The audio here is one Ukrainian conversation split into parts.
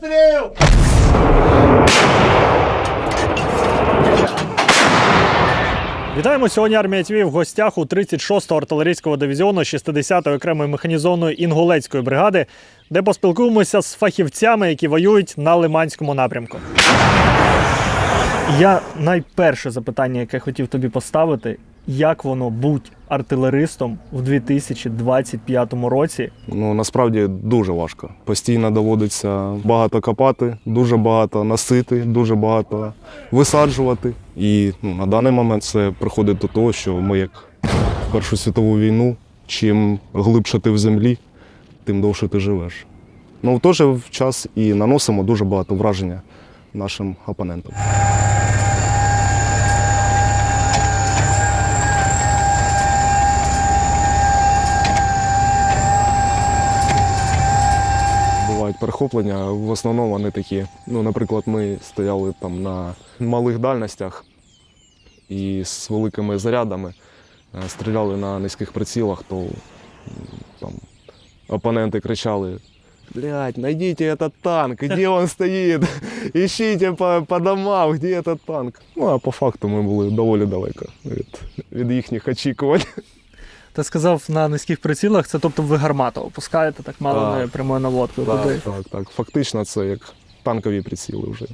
Постріл! Вітаємо сьогодні. Армія ТВ в гостях у 36-го артилерійського дивізіону 60-ї окремої механізованої інгулецької бригади, де поспілкуємося з фахівцями, які воюють на Лиманському напрямку. Я найперше запитання, яке хотів тобі поставити, як воно бути артилеристом в 2025 році? Ну насправді дуже важко. Постійно доводиться багато копати, дуже багато носити, дуже багато висаджувати. І ну, на даний момент це приходить до того, що ми, як Першу світову війну, чим глибше ти в землі, тим довше ти живеш. Ну в той же час і наносимо дуже багато враження нашим опонентам. Перехоплення. В основному вони такі. Ну, наприклад, ми стояли там на малих дальностях і з великими зарядами е, стріляли на низьких прицілах, то там опоненти кричали. Блять, найдите этот танк, где он стоит? Ищите по, по домам, где этот танк. Ну а по факту ми були доволі далеко від, від їхніх очікувань. Ти сказав на низьких прицілах, це тобто ви гармату опускаєте так мало Так. не прямою наводкою. Так, туди. так, так. Фактично, це як танкові приціли вже.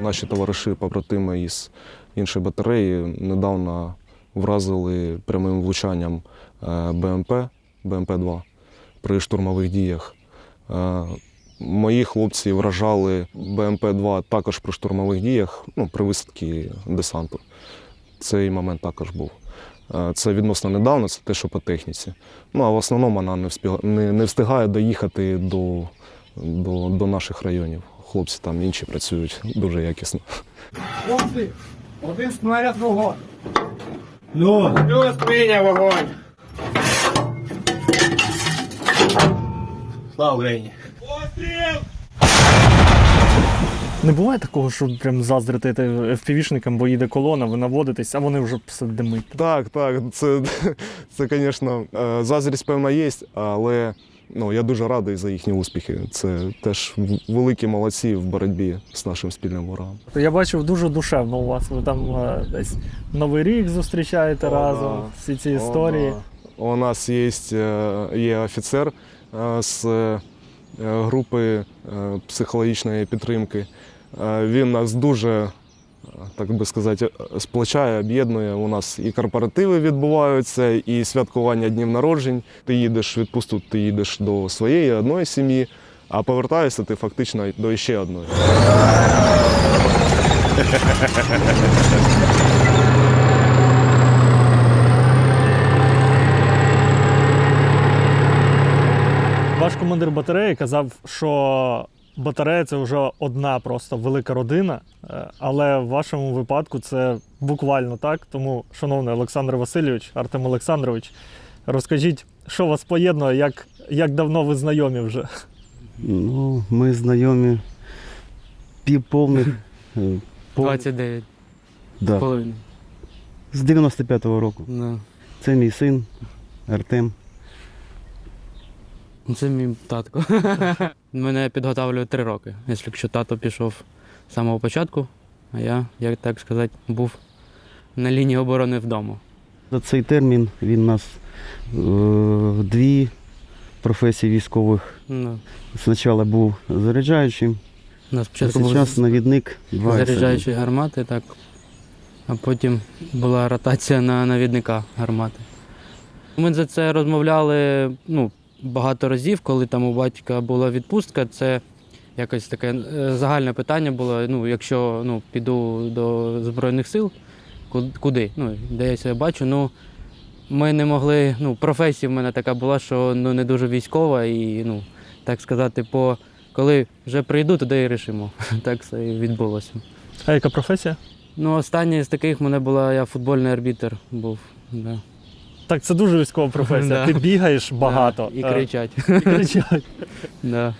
Наші товариші, побратими із іншої батареї недавно вразили прямим влучанням е, БМП, БМП-2 при штурмових діях. Мої хлопці вражали БМП-2 також при штурмових діях, ну, при висадці десанту. Цей момент також був. Е, Це відносно недавно, це те, що по техніці. Ну а в основному вона не встигає, не, не встигає доїхати до, до, до наших районів. Хлопці там інші працюють дуже якісно. Хлопці, один снаряд вогонь. Ну, плюс прийняв вогонь. Слава Україні. Постріл! Не буває такого, що прям заздрити FPV-шникам, бо їде колона, ви наводитесь, а вони вже все димить. Так, так, це, це звісно, е, заздрість певна є, але ну, я дуже радий за їхні успіхи. Це теж великі молодці в боротьбі з нашим спільним ворогом. Я бачив дуже душевно у вас. Ви там е, десь Новий рік зустрічаєте О, разом, да. всі ці історії. О, да. У нас є, е, є офіцер з е, групи е, психологічної підтримки. Е, Він нас дуже, е, так би сказати, сплачає, об'єднує. У нас і корпоративи відбуваються, і святкування днів народжень. Ти їдеш відпустку, ти їдеш до своєї одної сім'ї, а повертаєшся ти фактично до ще одної. Ваш командир батареї казав, що батарея це вже одна просто велика родина, е, але в вашому випадку це буквально так. Тому, шановний Олександр Васильович, Артем Олександрович, розкажіть, що вас поєднує, як, як давно ви знайомі вже? Ну, ми знайомі півповних. е, пов- 29 да, половиною. з 95-го року. Да. Це мій син Артем. Ну, Це мій татко. Мене підготовлює три роки. Якщо тато пішов з самого початку, а я, як так сказати, був на лінії оборони вдома. За цей термін він нас е, дві професії військових. Ну, Спочатку був заряджаючим, а був зараз навідник. два заряджаючі гармати, так. А потім була ротація на навідника гармати. Ми за це розмовляли ну, багато разів, коли там у батька була відпустка. Це якось таке е, загальне питання було. Ну, якщо ну, піду до Збройних сил, куди? Ну, де я себе бачу. Ну, ми не могли. Ну, професія в мене така була, що ну, не дуже військова, і, ну, так сказати, по коли вже прийду, туди і рішимо. Так все і відбулося. А яка професія? Ну, останній з таких мене була, я футбольний арбітр був. Да. Так, це дуже військова професія. Да. Ти бігаєш багато. І е, кричать. і кричать. да.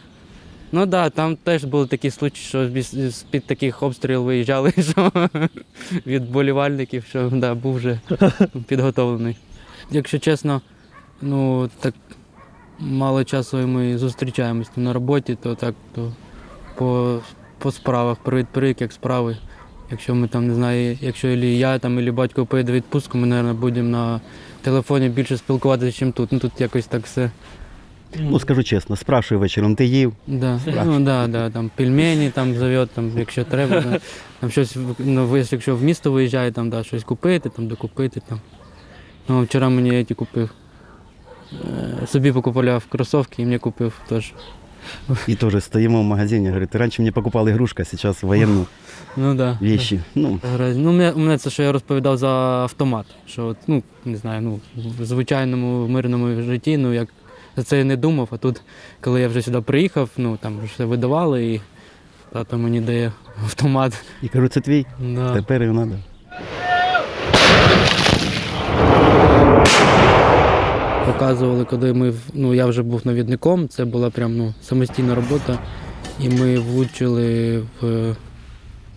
Ну так, да, там теж були такі случаї, що з- з-під таких обстрілів виїжджали, що від болівальників, що да, був вже підготовлений. Якщо чесно, ну так мало часу ми зустрічаємось на роботі, то так, то по, по справах, привід-привік, як справи. Якщо ми там не знаю, якщо ілі я там, ілі батько поїде відпустку, ми, мабуть, будемо на телефоні більше спілкуватися, ніж тут. Ну тут якось так все. Ну, скажу чесно, спрашую вечором, ти їв? Да. Ну, да, да, там пельмені там зовет, там, якщо треба, да. там щось, ну, якщо в місто виїжджає, там, да, щось купити, там, докупити. Там. Ну, вчора мені ті купив. Е, Собі покупав кросівки і мені купив теж. І теж стоїмо в магазині, говорить, раніше мені покупали ігрушку, а зараз воєнну Ну да. вещи. Ну, Гра- Ну, мене, мене це, що я розповідав за автомат. Що, от, ну, не знаю, ну, в звичайному в мирному житті, ну, як за це я не думав, а тут, коли я вже сюди приїхав, ну, там вже все видавали, і тато мені дає автомат. і кажу, це твій, Да. тепер його треба. Показували, коли ми, ну, я вже був навідником, це була прям ну, самостійна робота. І ми влучили в,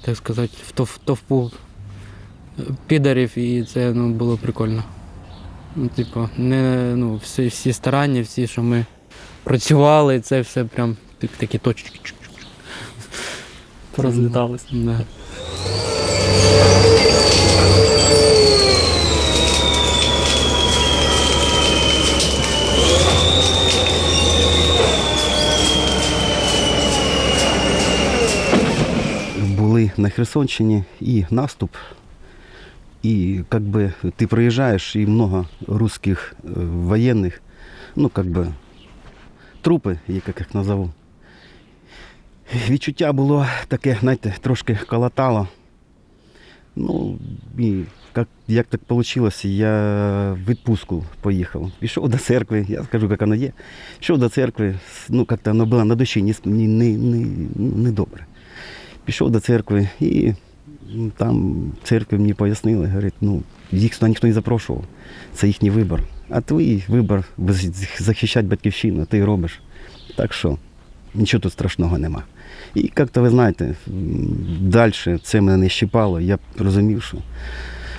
так сказати, в тов- товпу підарів, і це ну, було прикольно. Ну, типу, не, ну, всі, всі старання, всі, що ми працювали, це все прям такі точки. Порозлітались. Да. Були на Херсонщині і наступ. І как бы ти приїжджаєш, і много русських е, воєнних, ну как бы як я їх назову. Відчуття було таке, знаєте, трошки колотало. Ну, і як, як так вийшло, я в відпустку поїхав. Пішов до церкви, я скажу, як воно є. Пішов до церкви, ну, як-то воно було на душі не, не, не, не добре. Пішов до церкви і там церкві мені пояснили, говорить, ну, їх сюди ніхто не запрошував. Це їхній вибір. А твій вибір захищати батьківщину, ти робиш. Так що нічого тут страшного нема. І як-то ви знаєте, далі це мене не щипало. Я розумів, що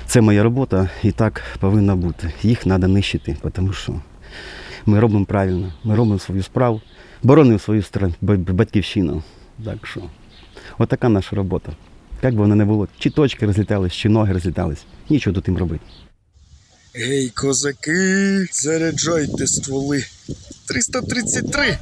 це моя робота і так повинно бути. Їх треба нищити, тому що ми робимо правильно, ми робимо свою справу, боронимо свою батьківщину. Так що, отака наша робота. Як би воно не було, чи точки розлітались, чи ноги розлітались, нічого тут їм робити. Гей, козаки, заряджайте стволи. 333.